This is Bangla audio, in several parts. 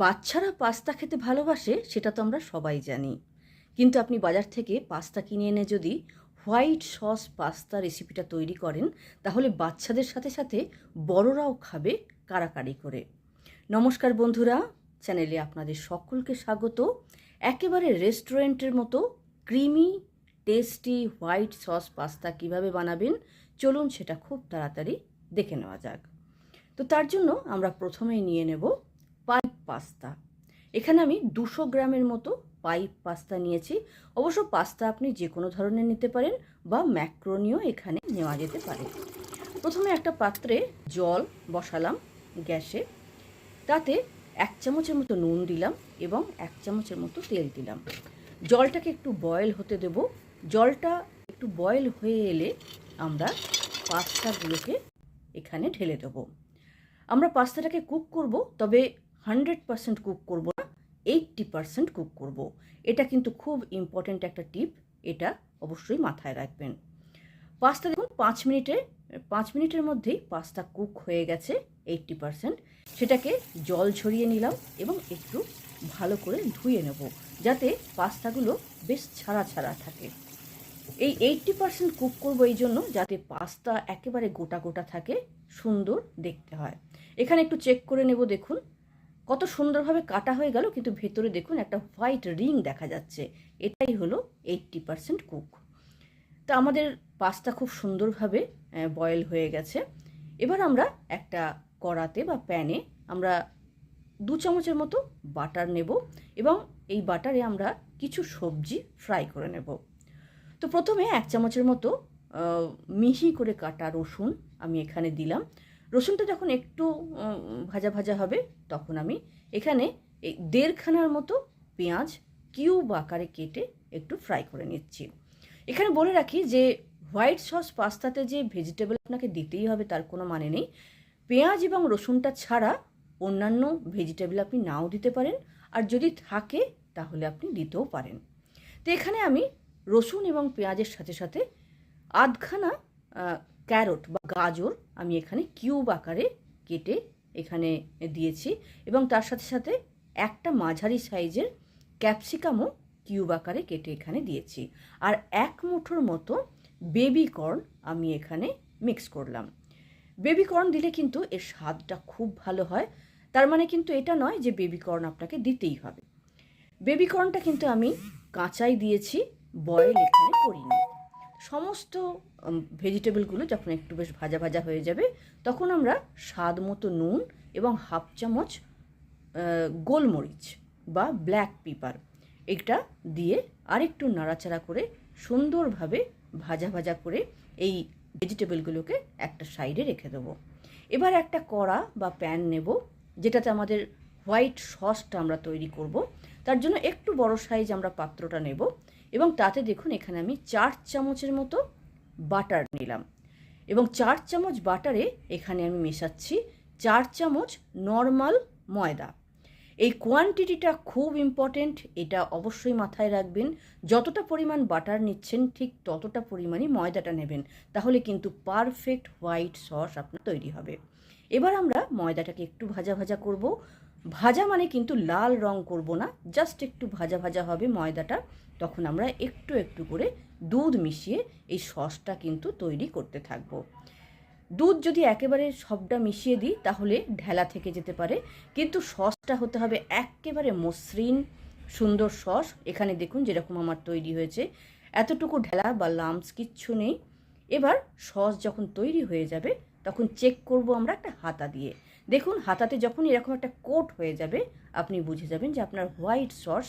বাচ্চারা পাস্তা খেতে ভালোবাসে, সেটা তো আমরা সবাই জানি। কিন্তু আপনি বাজার থেকে পাস্তা কিনে এনে যদি হোয়াইট সস পাস্তা রেসিপিটা তৈরি করেন, তাহলে বাচ্চাদের সাথে সাথে বড়রাও খাবে কারাকারি করে। নমস্কার বন্ধুরা, চ্যানেলে আপনাদের সকলকে স্বাগত। একেবারে রেস্টুরেন্টের মতো creamy, tasty white sauce pasta কীভাবে বানাবেন, চলুন সেটা খুব তাড়াতাড়ি দেখে নেওয়া যাক। তো তার জন্য আমরা প্রথমেই নিয়ে নেব পাইপ পাস্তা। এখানে আমি দুশো গ্রামের মতো পাইপ পাস্তা নিয়েছি। অবশ্য পাস্তা আপনি যে কোনো ধরনের নিতে পারেন বা ম্যাক্রোনিও এখানে নেওয়া যেতে পারে। প্রথমে একটা পাত্রে জল বসালাম গ্যাসে। তাতে এক চামচের মতো নুন দিলাম এবং এক চামচের মতো তেল দিলাম। জলটাকে একটু বয়েল হতে দেব। জলটা একটু বয়েল হয়ে এলে আমরা পাস্তাগুলোকে এখানে ঢেলে দেবো। আমরা পাস্তাটাকে কুক করব, তবে হান্ড্রেড পারসেন্ট কুক করব না এইট্টি পারসেন্ট কুক করব। এটা কিন্তু খুব ইম্পর্ট্যান্ট একটা টিপ এটা অবশ্যই মাথায় রাখবেন। পাস্তা দেখুন, পাঁচ মিনিটে পাঁচ মিনিটের মধ্যেই পাস্তা কুক হয়ে গেছে এইট্টি পারসেন্ট সেটাকে জল ঝরিয়ে নিলাম এবং একটু ভালো করে ধুয়ে নেব, যাতে পাস্তাগুলো বেশ ছাড়া ছাড়া থাকে। এই এইট্টি পার্সেন্ট কুক করব এই জন্য যাতে পাস্তা একেবারে গোটা গোটা থাকে, সুন্দর দেখতে হয়। এখানে একটু চেক করে নেব, দেখুন। কত সুন্দরভাবে কাটা হয়ে গেল, কিন্তু ভেতরে দেখুন একটা হোয়াইট রিং দেখা যাচ্ছে। এটাই হলো এইট্টি পার্সেন্ট কুক। তা আমাদের পাস্তা খুব সুন্দরভাবে বয়েল হয়ে গেছে। এবার আমরা একটা কড়াতে বা প্যানে আমরা দু চামচের মতো বাটার নেব এবং এই বাটারে আমরা কিছু সবজি ফ্রাই করে নেব। তো প্রথমে এক চামচের মতো মিহি করে কাটা রসুন আমি এখানে দিলাম। রসুনটা যখন একটু ভাজা ভাজা হবে, তখন আমি এখানে এই দেড়খানার মতো পেঁয়াজ কিউব আকারে কেটে একটু ফ্রাই করে নিচ্ছি। এখানে বলে রাখি যে, হোয়াইট সস পাস্তাতে যে ভেজিটেবল আপনাকে দিতেই হবে তার কোনো মানে নেই। পেঁয়াজ এবং রসুনটা ছাড়া অন্যান্য ভেজিটেবল আপনি নাও দিতে পারেন, আর যদি থাকে তাহলে আপনি দিতেও পারেন। তো এখানে আমি রসুন এবং পেঁয়াজের সাথে সাথে আধখানা ক্যারট বা গাজর আমি এখানে কিউব আকারে কেটে এখানে দিয়েছি এবং তার সাথে সাথে একটা মাঝারি সাইজের ক্যাপসিকামও কিউব আকারে কেটে এখানে দিয়েছি। আর এক মুঠোর মতো বেবি কর্ন আমি এখানে মিক্স করলাম। বেবি কর্ন দিলে কিন্তু এর স্বাদটা খুব ভালো হয়। তার মানে কিন্তু এটা নয় যে বেবি কর্ন আপনাকে দিতেই হবে। বেবি কর্নটা কিন্তু আমি কাঁচাই দিয়েছি, বয়েল এখানে করিনি। সমস্ত ভেজিটেবলগুলো যখন একটু বেশ ভাজা ভাজা হয়ে যাবে, তখন আমরা স্বাদ মতো নুন এবং হাফ চামচ গোলমরিচ বা ব্ল্যাক পিপার এটা দিয়ে আরেকটু নাড়াচাড়া করে সুন্দরভাবে ভাজা ভাজা করে এই ভেজিটেবলগুলোকে একটা সাইডে রেখে দেবো। এবার একটা কড়া বা প্যান নেব, যেটাতে আমাদের হোয়াইট সসটা আমরা তৈরি করব। তার জন্য একটু বড় সাইজ আমরা পাত্রটা নেব। এবং তাতে দেখুন এখানে আমি চার চামচের মতো বাটার নিলাম। এবং চার চামচ বাটারে এখানে আমি মেশাচ্ছি চার চামচ নর্মাল ময়দা। এই কোয়ান্টিটিটা খুব ইম্পর্টেন্ট, এটা অবশ্যই মাথায় রাখবেন। যতটা পরিমাণ বাটার নিচ্ছেন, ঠিক ততটা পরিমাণই ময়দাটা নেবেন। তাহলে কিন্তু পারফেক্ট হোয়াইট সস আপনার তৈরি হবে। এবার আমরা ময়দাটাকে একটু ভাজা ভাজা করব। ভাজা মানে কিন্তু লাল রং করব না জাস্ট একটু ভাজা ভাজা হবে ময়দাটা, তখন আমরা একটু একটু করে দুধ মিশিয়ে এই সসটা কিন্তু তৈরি করতে থাকব। দুধ যদি একেবারে সবটা মিশিয়ে দিই, তাহলে ঢেলা থেকে যেতে পারে, কিন্তু সসটা হতে হবে একেবারে মসৃণ, সুন্দর সস। এখানে দেখুন যেরকম আমার তৈরি হয়েছে, এতটুকু ঢেলা বা লামস কিচ্ছু নেই। এবার সস যখন তৈরি হয়ে যাবে, তখন চেক করব আমরা একটা হাতা দিয়ে। দেখুন, হাতাতে যখন এরকম একটা কোট হয়ে যাবে, আপনি বুঝে যাবেন যে আপনার হোয়াইট সস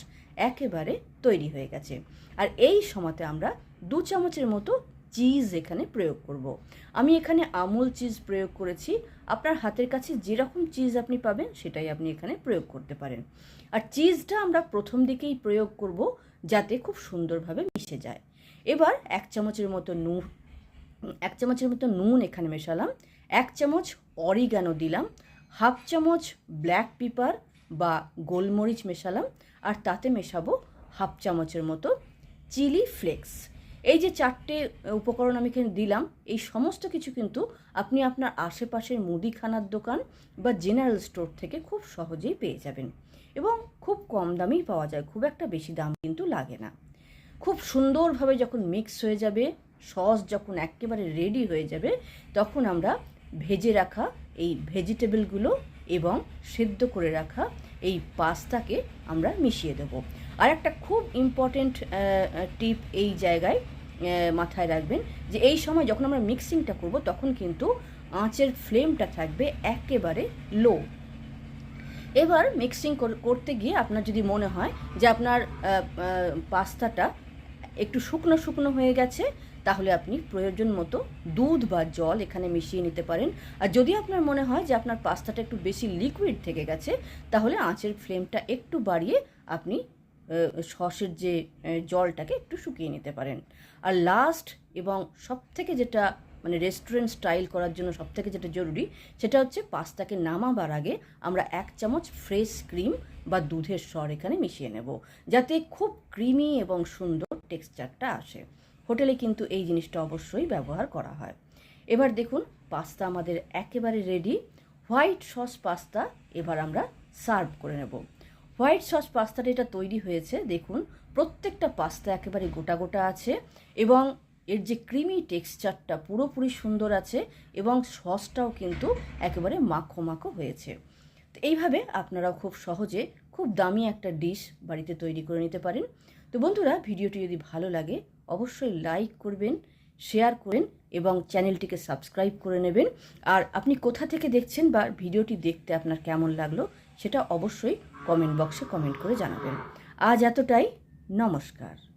একেবারে তৈরি হয়ে গেছে। আর এই সময়তে আমরা দু চামচের মতো চিজ এখানে প্রয়োগ করব। আমি এখানে আমুল চিজ প্রয়োগ করেছি। আপনার হাতের কাছে যেরকম চিজ আপনি পাবেন, সেটাই আপনি এখানে প্রয়োগ করতে পারেন। আর চিজটা আমরা প্রথম দিকেই প্রয়োগ করব যাতে খুব সুন্দরভাবে মিশে যায়। এবার এক চামচের মতো নুন, এক চামচের মতো নুন এখানে মেশালাম। এক চামচ অরিগানো দিলাম, হাফ চামচ ব্ল্যাক পিপার বা গোলমরিচ মেশালাম, আর তাতে মেশাবো হাফ চামচের মতো চিলি ফ্লেক্স। এই যে চারটে উপকরণ আমি এখানে দিলাম, এই সমস্ত কিছু কিন্তু আপনি আপনার আশেপাশের মুদিখানার দোকান বা জেনারেল স্টোর থেকে খুব সহজেই পেয়ে যাবেন এবং খুব কম দামেই পাওয়া যায়, খুব একটা বেশি দাম কিন্তু লাগে না। খুব সুন্দরভাবে যখন মিক্স হয়ে যাবে সস যখন একেবারে রেডি হয়ে যাবে, তখন আমরা ভেজে রাখা এই ভেজিটেবলগুলো এবং সেদ্ধ করে রাখা এই পাস্তাকে আমরা মিশিয়ে দেবো। আর একটা খুব ইম্পর্টেন্ট টিপ এই জায়গায় মাথায় রাখবেন যে এই সময় যখন আমরা মিক্সিংটা করব তখন কিন্তু আঁচের ফ্লেমটা থাকবে একেবারে লো এবার মিক্সিং করতে গিয়ে আপনার যদি মনে হয় যে আপনার পাস্তাটা একটু শুকনো শুকনো হয়ে গেছে তাহলে আপনি প্রয়োজন মতো দুধ বা জল এখানে মিশিয়ে নিতে পারেন। আর যদি আপনার মনে হয় যে আপনার পাস্তাটা একটু বেশি লিকুইড থেকে গেছে, তাহলে আঁচের ফ্লেমটা একটু বাড়িয়ে আপনি সসের যে জলটাকে একটু শুকিয়ে নিতে পারেন। আর লাস্ট এবং সবথেকে যেটা মানে রেস্টুরেন্ট স্টাইল করার জন্য সবথেকে যেটা জরুরি, সেটা হচ্ছে পাস্তাকে নামাবার আগে আমরা এক চামচ ফ্রেশ ক্রিম বা দুধের স্বর এখানে মিশিয়ে নেব, যাতে খুব ক্রিমি এবং সুন্দর টেক্সচারটা আসে। হোটেলে কিন্তু এই জিনিসটা অবশ্যই ব্যবহার করা হয়। এবার দেখুন, পাস্তা আমাদের একেবারে রেডি হোয়াইট সস পাস্তা এবার আমরা সার্ভ করে নেব। হোয়াইট সস পাস্তাটা এটা তৈরি হয়েছে, দেখুন, প্রত্যেকটা পাস্তা একেবারে গোটা গোটা আছে এবং এর যে ক্রিমি টেক্সচারটা পুরোপুরি সুন্দর আছে এবং সসটাও কিন্তু একেবারে মাখো মাখো হয়েছে। তো এইভাবে আপনারাও খুব সহজে খুব দামি একটা ডিশ বাড়িতে তৈরি করে নিতে পারেন। তো বন্ধুরা, ভিডিওটি যদি ভালো লাগে অবশ্যই লাইক করবেন শেয়ার করেন এবং চ্যানেলটিকে সাবস্ক্রাইব করে নেবেন। আর আপনি কোথা থেকে দেখছেন বা ভিডিওটি দেখতে আপনার কেমন লাগল সেটা অবশ্যই কমেন্ট বক্সে কমেন্ট করে জানাবেন। আজ এতটাই, নমস্কার।